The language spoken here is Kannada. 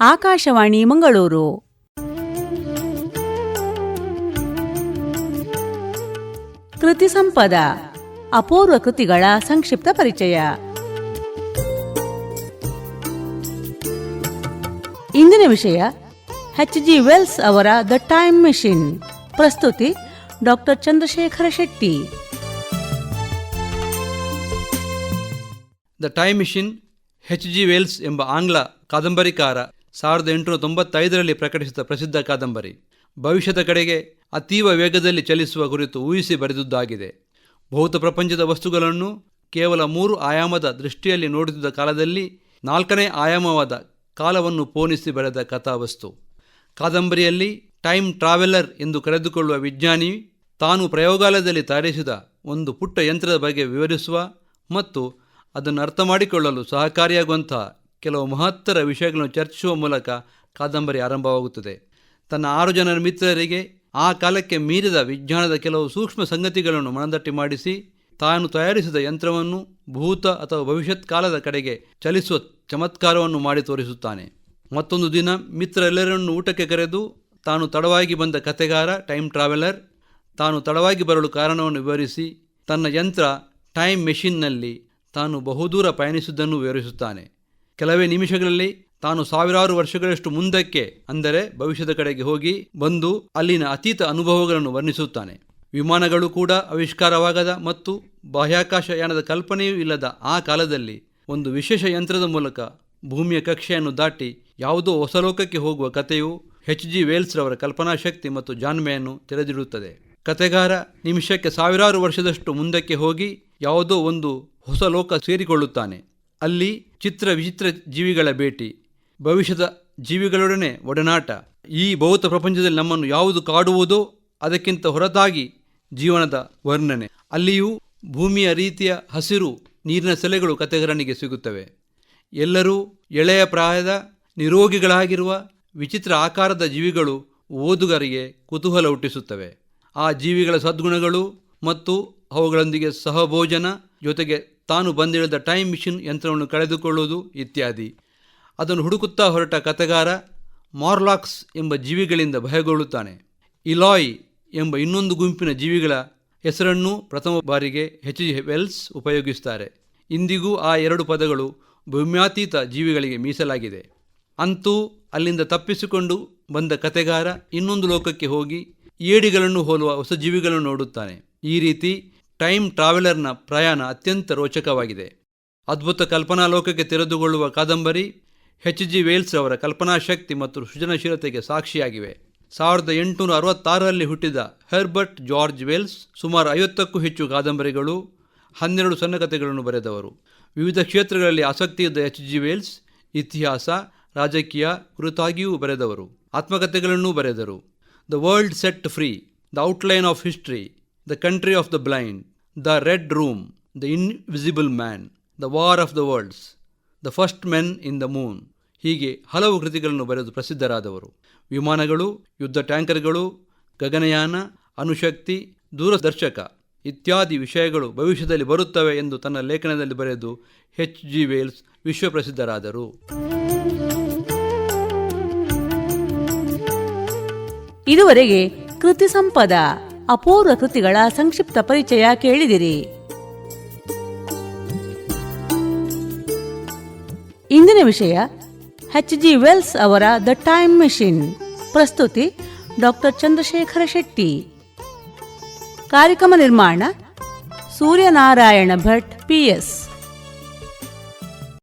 ಆಕಾಶವಾಣಿ ಮಂಗಳೂರು. ಕೃತಿ ಸಂಪದ, ಅಪೂರ್ವ ಕೃತಿಗಳ ಸಂಕ್ಷಿಪ್ತ ಪರಿಚಯ. ಇಂದಿನ ವಿಷಯ ಎಚ್ ಜಿ ವೆಲ್ಸ್ ಅವರ ದ ಟೈಮ್ ಮಿಷಿನ್ ಪ್ರಸ್ತುತಿ doctor Chandrashekhara Shetty. The time machine H G Wells ಎಂಬ ಆಂಗ್ಲ ಕಾದಂಬರಿಕಾರ. ಸಾವಿರದ ಎಂಟುನೂರ ತೊಂಬತ್ತೈದರಲ್ಲಿ ಪ್ರಕಟಿಸಿದ ಪ್ರಸಿದ್ಧ ಕಾದಂಬರಿ, ಭವಿಷ್ಯದ ಕಡೆಗೆ ಅತೀವ ವೇಗದಲ್ಲಿ ಚಲಿಸುವ ಕುರಿತು ಊಹಿಸಿ ಬರೆದುದಾಗಿದೆ ಭೌತ ಪ್ರಪಂಚದ ವಸ್ತುಗಳನ್ನು ಕೇವಲ ಮೂರು ಆಯಾಮದ ದೃಷ್ಟಿಯಲ್ಲಿ ನೋಡುತ್ತಿದ್ದ ಕಾಲದಲ್ಲಿ ನಾಲ್ಕನೇ ಆಯಾಮವಾದ ಕಾಲವನ್ನು ಪೋಣಿಸಿ ಬರೆದ ಕಥಾವಸ್ತು. ಕಾದಂಬರಿಯಲ್ಲಿ ಟೈಮ್ ಟ್ರಾವೆಲರ್ ಎಂದು ಕರೆದುಕೊಳ್ಳುವ ವಿಜ್ಞಾನಿ ತಾನು ಪ್ರಯೋಗಾಲಯದಲ್ಲಿ ತಯಾರಿಸಿದ ಒಂದು ಪುಟ್ಟ ಯಂತ್ರದ ಬಗ್ಗೆ ವಿವರಿಸುವ ಮತ್ತು ಅದನ್ನು ಅರ್ಥ ಮಾಡಿಕೊಳ್ಳಲು ಸಹಕಾರಿಯಾಗುವಂತಹ ಕೆಲವು ಮಹತ್ತರ ವಿಷಯಗಳನ್ನು ಚರ್ಚಿಸುವ ಮೂಲಕ ಕಾದಂಬರಿ ಆರಂಭವಾಗುತ್ತದೆ. ತನ್ನ ಆರು ಜನರ ಮಿತ್ರರಿಗೆ ಆ ಕಾಲಕ್ಕೆ ಮೀರಿದ ವಿಜ್ಞಾನದ ಕೆಲವು ಸೂಕ್ಷ್ಮ ಸಂಗತಿಗಳನ್ನು ಮನದಟ್ಟಿ ಮಾಡಿಸಿ, ತಾನು ತಯಾರಿಸಿದ ಯಂತ್ರವನ್ನು ಭೂತ ಅಥವಾ ಭವಿಷ್ಯತ್ ಕಾಲದ ಕಡೆಗೆ ಚಲಿಸುವ ಚಮತ್ಕಾರವನ್ನು ಮಾಡಿ ತೋರಿಸುತ್ತಾನೆ. ಮತ್ತೊಂದು ದಿನ ಮಿತ್ರರೆಲ್ಲರನ್ನು ಊಟಕ್ಕೆ ಕರೆದು, ತಾನು ತಡವಾಗಿ ಬಂದ ಕತೆಗಾರ ಟೈಮ್ ಟ್ರಾವೆಲರ್, ತಾನು ತಡವಾಗಿ ಬರಲು ಕಾರಣವನ್ನು ವಿವರಿಸಿ, ತನ್ನ ಯಂತ್ರ ಟೈಮ್ ಮೆಷಿನ್ನಲ್ಲಿ ತಾನು ಬಹುದೂರ ಪಯಣಿಸಿದ್ದನ್ನು ವಿವರಿಸುತ್ತಾನೆ. ಕೆಲವೇ ನಿಮಿಷಗಳಲ್ಲಿ ತಾನು ಸಾವಿರಾರು ವರ್ಷಗಳಷ್ಟು ಮುಂದಕ್ಕೆ, ಅಂದರೆ ಭವಿಷ್ಯದ ಕಡೆಗೆ ಹೋಗಿ ಬಂದು ಅಲ್ಲಿನ ಅತೀತ ಅನುಭವಗಳನ್ನು ವರ್ಣಿಸುತ್ತಾನೆ. ವಿಮಾನಗಳು ಕೂಡ ಆವಿಷ್ಕಾರವಾಗದ ಮತ್ತು ಬಾಹ್ಯಾಕಾಶ ಯಾನದ ಕಲ್ಪನೆಯೂ ಇಲ್ಲದ ಆ ಕಾಲದಲ್ಲಿ ಒಂದು ವಿಶೇಷ ಯಂತ್ರದ ಮೂಲಕ ಭೂಮಿಯ ಕಕ್ಷೆಯನ್ನು ದಾಟಿ ಯಾವುದೋ ಹೊಸ ಲೋಕಕ್ಕೆ ಹೋಗುವ ಕಥೆಯು ಎಚ್ ಜಿ ವೇಲ್ಸ್ರವರ ಕಲ್ಪನಾಶಕ್ತಿ ಮತ್ತು ಜಾಣ್ಮೆಯನ್ನು ತೆರೆದಿಡುತ್ತದೆ. ಕತೆಗಾರ ನಿಮಿಷಕ್ಕೆ ಸಾವಿರಾರು ವರ್ಷದಷ್ಟು ಮುಂದಕ್ಕೆ ಹೋಗಿ ಯಾವುದೋ ಒಂದು ಹೊಸ ಲೋಕ ಸೇರಿಕೊಳ್ಳುತ್ತಾನೆ. ಅಲ್ಲಿ ಚಿತ್ರ ವಿಚಿತ್ರ ಜೀವಿಗಳ ಭೇಟಿ, ಭವಿಷ್ಯದ ಜೀವಿಗಳೊಡನೆ ಒಡನಾಟ. ಈ ಭೌತ ಪ್ರಪಂಚದಲ್ಲಿ ನಮ್ಮನ್ನು ಯಾವುದು ಕಾಡುವುದೋ ಅದಕ್ಕಿಂತ ಹೊರತಾಗಿ ಜೀವನದ ವರ್ಣನೆ. ಅಲ್ಲಿಯೂ ಭೂಮಿಯ ರೀತಿಯ ಹಸಿರು ನೀರಿನ ಸೆಲೆಗಳು ಕತೆಗರನಿಗೆ ಸಿಗುತ್ತವೆ. ಎಲ್ಲರೂ ಎಳೆಯ ಪ್ರಾಯದ ನಿರೋಗಿಗಳಾಗಿರುವ ವಿಚಿತ್ರ ಆಕಾರದ ಜೀವಿಗಳು ಓದುಗರಿಗೆ ಕುತೂಹಲ ಹುಟ್ಟಿಸುತ್ತವೆ. ಆ ಜೀವಿಗಳ ಸದ್ಗುಣಗಳು ಮತ್ತು ಅವುಗಳೊಂದಿಗೆ ಸಹಭೋಜನ ಜೊತೆಗೆ ತಾನು ಬಂದಿಳಿದ ಟೈಮ್ ಮಿಷಿನ್ ಯಂತ್ರವನ್ನು ಕಳೆದುಕೊಳ್ಳುವುದು ಇತ್ಯಾದಿ. ಅದನ್ನು ಹುಡುಕುತ್ತಾ ಹೊರಟ ಕಥೆಗಾರ ಮಾರ್ಲಾಕ್ಸ್ ಎಂಬ ಜೀವಿಗಳಿಂದ ಭಯಗೊಳ್ಳುತ್ತಾನೆ ಇಲಾಯ್ ಎಂಬ ಇನ್ನೊಂದು ಗುಂಪಿನ ಜೀವಿಗಳ ಹೆಸರನ್ನು ಪ್ರಥಮ ಬಾರಿಗೆ ಹೆಚ್ ಜಿ. ವೆಲ್ಸ್ ಉಪಯೋಗಿಸುತ್ತಾರೆ. ಇಂದಿಗೂ ಆ ಎರಡು ಪದಗಳು ಭೂಮ್ಯಾತೀತ ಜೀವಿಗಳಿಗೆ ಮೀಸಲಾಗಿದೆ. ಅಂತೂ ಅಲ್ಲಿಂದ ತಪ್ಪಿಸಿಕೊಂಡು ಬಂದ ಕತೆಗಾರ ಇನ್ನೊಂದು ಲೋಕಕ್ಕೆ ಹೋಗಿ ಏಡಿಗಳನ್ನು ಹೋಲುವ ಹೊಸ ಜೀವಿಗಳನ್ನು ನೋಡುತ್ತಾನೆ. ಈ ರೀತಿ ಟೈಮ್ ಟ್ರಾವೆಲರ್ನ ಪ್ರಯಾಣ ಅತ್ಯಂತ ರೋಚಕವಾಗಿದೆ. ಅದ್ಭುತ ಕಲ್ಪನಾ ಲೋಕಕ್ಕೆ ತೆರೆದುಕೊಳ್ಳುವ ಕಾದಂಬರಿ ಹೆಚ್ ಜಿ ವೇಲ್ಸ್ ಅವರ ಕಲ್ಪನಾಶಕ್ತಿ ಮತ್ತು ಸೃಜನಶೀಲತೆಗೆ ಸಾಕ್ಷಿಯಾಗಿವೆ. ಸಾವಿರದ ಎಂಟುನೂರ ಅರವತ್ತಾರರಲ್ಲಿ ಹುಟ್ಟಿದ ಹೆರ್ಬರ್ಟ್ ಜಾರ್ಜ್ ವೇಲ್ಸ್ ಸುಮಾರು ಐವತ್ತಕ್ಕೂ ಹೆಚ್ಚು ಕಾದಂಬರಿಗಳು, ಹನ್ನೆರಡು ಸಣ್ಣ ಕಥೆಗಳನ್ನು ಬರೆದವರು. ವಿವಿಧ ಕ್ಷೇತ್ರಗಳಲ್ಲಿ ಆಸಕ್ತಿ ಇದ್ದ ಎಚ್ ಜಿ ವೇಲ್ಸ್ ಇತಿಹಾಸ, ರಾಜಕೀಯ ಕುರಿತಾಗಿಯೂ ಬರೆದವರು. ಆತ್ಮಕಥೆಗಳನ್ನೂ ಬರೆದರು. The world set free the outline of history the country of the blind the red room the invisible man the war of the worlds the first men in the moon ಹೀಗೆ ಹಲವು ಕೃತಿಗಳನ್ನು ಬರೆದು ಪ್ರಸಿದ್ಧರಾದವರು. ವಿಮಾನಗಳು, ಯುದ್ಧ ಟ್ಯಾಂಕರ್ಗಳು, ಗಗನಯಾನ, ಅಣುಶಕ್ತಿ, ದೂರದರ್ಶಕ ಇತ್ಯಾದಿ ವಿಷಯಗಳು ಭವಿಷ್ಯದಲ್ಲಿ ಬರುತ್ತವೆ ಎಂದು ತನ್ನ ಲೇಖನದಲ್ಲಿ ಬರೆದು ಹೆಚ್ ಜಿ ವೇಲ್ಸ್ ವಿಶ್ವಪ್ರಸಿದ್ಧರಾದರು. ಇದುವರೆಗೆ ಕೃತಿ ಸಂಪದ. ಅಪೂರ್ವ ಕೃತಿಗಳ ಸಂಕ್ಷಿಪ್ತ ಪರಿಚಯ ಕೇಳಿದಿರಿ. ಇಂದಿನ ವಿಷಯ ಎಚ್ ಜಿ ವೆಲ್ಸ್ ಅವರ ದ ಟೈಮ್ ಮೆಷಿನ್ ಪ್ರಸ್ತುತಿ ಡಾಕ್ಟರ್ ಚಂದ್ರಶೇಖರ ಶೆಟ್ಟಿ. ಕಾರ್ಯಕ್ರಮ ನಿರ್ಮಾಣ ಸೂರ್ಯನಾರಾಯಣ ಭಟ್ ಪಿಎಸ್